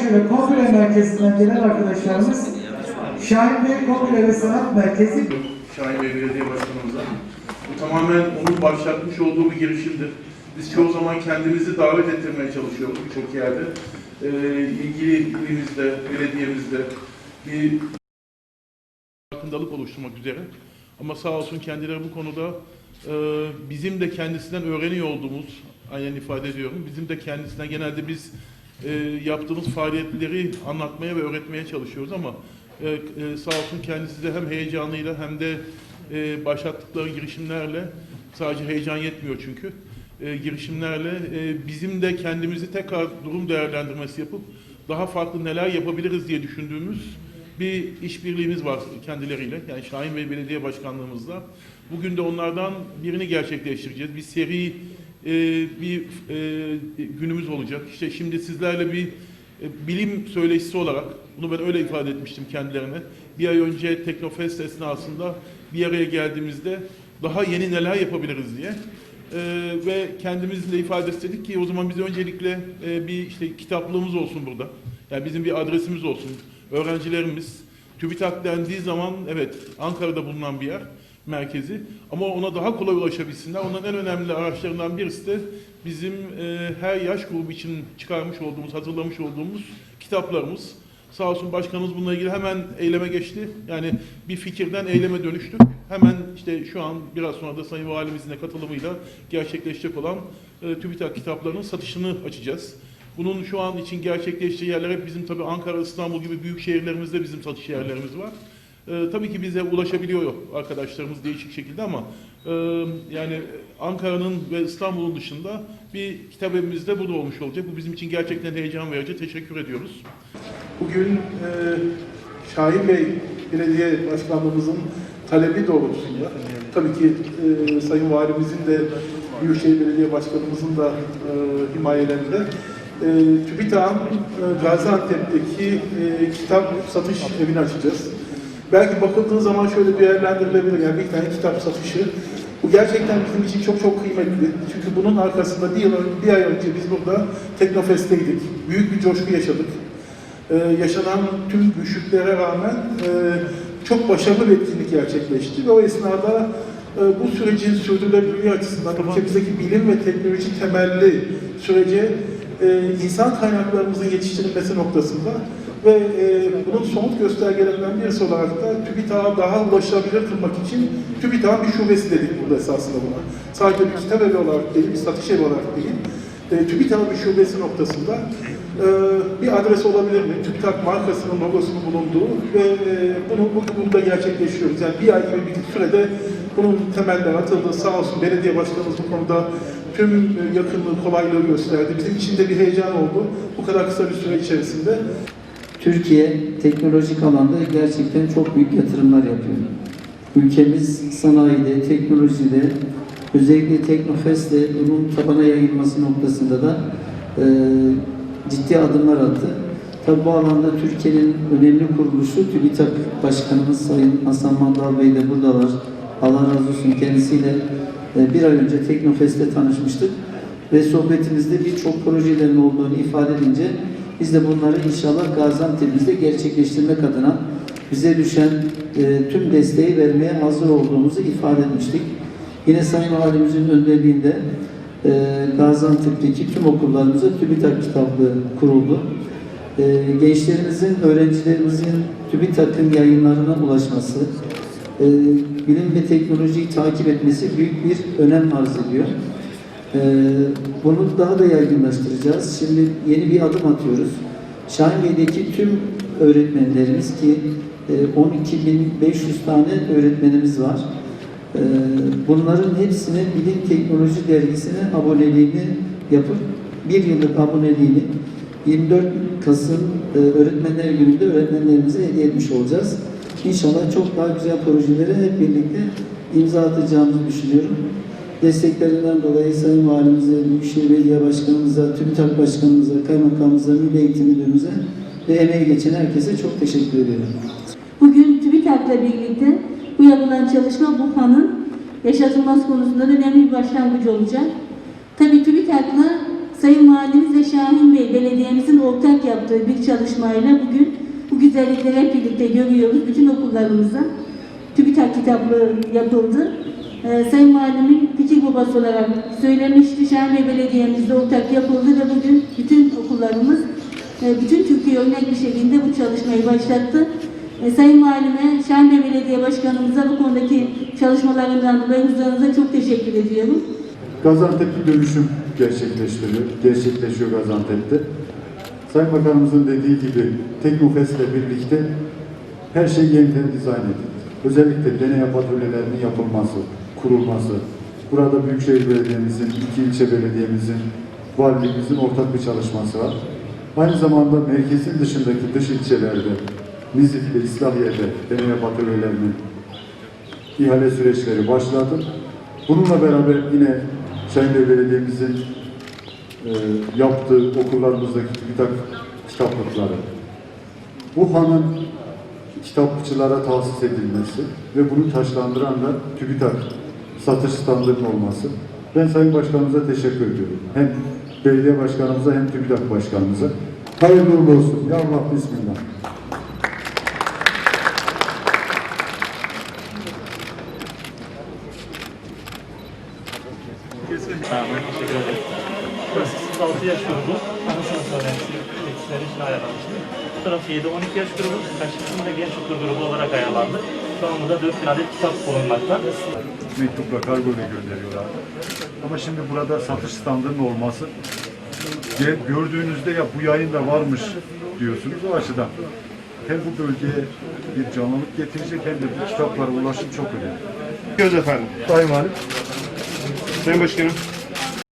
şöyle Kongre Merkezi'nden gelen arkadaşlarımız Şahin Bey Kongre ve Sanat Merkezi Şahin Bey Belediye Başkanımıza. Bu tamamen onun başlatmış olduğu bir girişimdir. Biz çoğu zaman kendimizi davet ettirmeye çalışıyoruz birçok yerde. Ee, ilgili ilimizde, belediyemizde bir farkındalık oluşturmak üzere. Ama sağ olsun kendileri bu konuda e, bizim de kendisinden öğreniyor olduğumuz, aynen ifade ediyorum, bizim de kendisinden genelde biz e, yaptığımız faaliyetleri anlatmaya ve öğretmeye çalışıyoruz ama e, e, sağ olsun kendisi de hem heyecanıyla hem de e, başlattıkları girişimlerle sadece heyecan yetmiyor çünkü e, girişimlerle e, bizim de kendimizi tekrar durum değerlendirmesi yapıp daha farklı neler yapabiliriz diye düşündüğümüz bir işbirliğimiz var kendileriyle. Yani Şahin Bey Belediye Başkanlığımızla. Bugün de onlardan birini gerçekleştireceğiz. Bir seri e, bir e, günümüz olacak. İşte şimdi sizlerle bir e, bilim söyleşisi olarak, bunu ben öyle ifade etmiştim kendilerine. Bir ay önce Teknofest esnasında bir araya geldiğimizde daha yeni neler yapabiliriz diye. Ee, ve kendimizin de ifade istedik ki o zaman biz öncelikle e, bir işte kitaplığımız olsun burada. Yani bizim bir adresimiz olsun. Öğrencilerimiz TÜBİTAK dendiği zaman evet Ankara'da bulunan bir yer merkezi ama ona daha kolay ulaşabilsinler. Onların en önemli araçlarından birisi de bizim e, her yaş grubu için çıkarmış olduğumuz, hazırlamış olduğumuz kitaplarımız. Sağ olsun başkanımız bununla ilgili hemen eyleme geçti. Yani bir fikirden eyleme dönüştük. Hemen işte şu an biraz sonra da Sayın Valimizin de katılımıyla gerçekleşecek olan e, TÜBİTAK kitaplarının satışını açacağız. Bunun şu an için gerçekleştiği yerler hep bizim tabii Ankara, İstanbul gibi büyük şehirlerimizde bizim satış yerlerimiz var. E, tabii ki bize ulaşabiliyor arkadaşlarımız değişik şekilde ama e, yani Ankara'nın ve İstanbul'un dışında bir kitap evimiz de burada olmuş olacak. Bu bizim için gerçekten heyecan verici. Teşekkür ediyoruz. Bugün e, Şahin Bey Belediye Başkanlığımızın talebi doğrultusunda tabii ki e, Sayın Valimizin de Büyükşehir Belediye Başkanımızın da e, himayelerinde e, TÜBİTAK'ın e, Gaziantep'teki e, kitap satış evini açacağız. Belki bakıldığı zaman şöyle değerlendirilebilir. Yani bir tane kitap satışı. Bu gerçekten bizim için çok çok kıymetli. Çünkü bunun arkasında bir, yıl, bir ay önce biz burada Teknofest'teydik. Büyük bir coşku yaşadık. Ee, yaşanan tüm güçlüklere rağmen e, çok başarılı bir etkinlik gerçekleşti ve o esnada e, bu sürecin sürdürülebilirliği açısından ülkemizdeki bilim ve teknoloji temelli sürece e, insan kaynaklarımızın yetiştirilmesi noktasında ve e, bunun somut göstergelerinden birisi olarak da TÜBİTAK'a daha ulaşılabilir kılmak için TÜBİTAK'ın bir şubesi dedik burada esasında buna. Sadece bir kitap evi olarak değil, bir satış evi olarak değil, e, TÜBİTAK'ın bir şubesi noktasında e, bir adres olabilir mi? TÜBİTAK markasının logosunun bulunduğu ve e, bunu bugün burada gerçekleştiriyoruz. Yani bir ay gibi bir sürede bunun temelden atıldı. Sağ olsun belediye başkanımız bu konuda tüm e, yakınlığı, kolaylığı gösterdi. Bizim için de bir heyecan oldu bu kadar kısa bir süre içerisinde. Türkiye teknolojik alanda gerçekten çok büyük yatırımlar yapıyor. Ülkemiz sanayide, teknolojide, özellikle Teknofest'le bunun tabana yayılması noktasında da e, ciddi adımlar attı. Tabi bu alanda Türkiye'nin önemli kuruluşu TÜBİTAK Başkanımız Sayın Hasan Mandal Bey de buradalar. Allah razı olsun kendisiyle e, bir ay önce Teknofest'te tanışmıştık ve sohbetimizde birçok projelerin olduğunu ifade edince biz de bunları inşallah Gaziantep'imizde gerçekleştirmek adına bize düşen e, tüm desteği vermeye hazır olduğumuzu ifade etmiştik. Yine Sayın Valimizin önderliğinde e, Gaziantep'teki tüm okullarımıza TÜBİTAK kitaplığı kuruldu. E, gençlerimizin, öğrencilerimizin TÜBİTAK'ın yayınlarına ulaşması, e, bilim ve teknolojiyi takip etmesi büyük bir önem arz ediyor. Ee, bunu daha da yaygınlaştıracağız. Şimdi yeni bir adım atıyoruz. Şahinbey'deki tüm öğretmenlerimiz ki e, 12.500 tane öğretmenimiz var. Ee, bunların hepsine Bilim Teknoloji Dergisi'ne aboneliğini yapıp bir yıllık aboneliğini 24 Kasım e, Öğretmenler Günü'nde öğretmenlerimize hediye etmiş olacağız. İnşallah çok daha güzel projelere hep birlikte imza atacağımızı düşünüyorum. Desteklerinden dolayı Sayın Valimize, Büyükşehir Belediye Başkanımıza, TÜBİTAK Başkanımıza, Kaymakamımıza, Milli Eğitim Müdürümüze ve emeği geçen herkese çok teşekkür ediyorum. Bugün TÜBİTAK'la birlikte bu yapılan çalışma bu hanın yaşatılması konusunda da önemli bir başlangıç olacak. Tabii TÜBİTAK'la Sayın Valimiz ve Şahin Bey belediyemizin ortak yaptığı bir çalışmayla bugün bu güzellikleri hep birlikte görüyoruz. Bütün okullarımıza TÜBİTAK kitaplığı yapıldı. Ee, Sayın Valim'in fikir babası olarak söylemişti. Bey belediyemizde ortak yapıldı ve bugün bütün okullarımız e, bütün Türkiye örnek bir şekilde bu çalışmayı başlattı. E, Sayın Valime, Bey Belediye Başkanımıza bu konudaki çalışmalarından dolayı huzurlarınıza çok teşekkür ediyorum. Gaziantep'te dönüşüm gerçekleştiriyor, gerçekleşiyor Gaziantep'te. Sayın Bakanımızın dediği gibi Teknofest'le birlikte her şey yeniden dizayn edildi. Özellikle deney atölyelerinin yapılması, kurulması, burada Büyükşehir Belediye'mizin, iki ilçe belediyemizin, valiliğimizin ortak bir çalışması var. Aynı zamanda merkezin dışındaki dış ilçelerde, Nizip'te, İslahiye'de deney atölyelerinin ihale süreçleri başladı. Bununla beraber yine Şahinbey Belediye'mizin e, yaptığı okullarımızdaki TÜBİTAK kitaplıkları, bu hanın kitapçılara tahsis edilmesi ve bunu taşlandıran da TÜBİTAK satış standının olması. Ben Sayın Başkanımıza teşekkür ediyorum. Hem belediye başkanımıza hem TÜBİTAK başkanımıza. Hayırlı uğurlu olsun. Ya Allah Bismillah. Tamam, teşekkür ederim. Burası 6 yaş grubu, ana sınıf öğrencisi yetişleri için ayarlanmıştı. Bu tarafı 7-12 yaş grubu, kaç kısmı da genç okul grubu olarak ayarlandı. Şu anda da 4 adet kitap bulunmakta. mektupla kargo ile gönderiyorlar. Ama şimdi burada satış standının olması ge- gördüğünüzde ya bu yayın da varmış diyorsunuz o açıdan. Hem bu bölgeye bir canlılık getirecek hem de bu kitaplara ulaşım çok önemli. Göz efendim. Sayın Valim. Sayın Başkanım.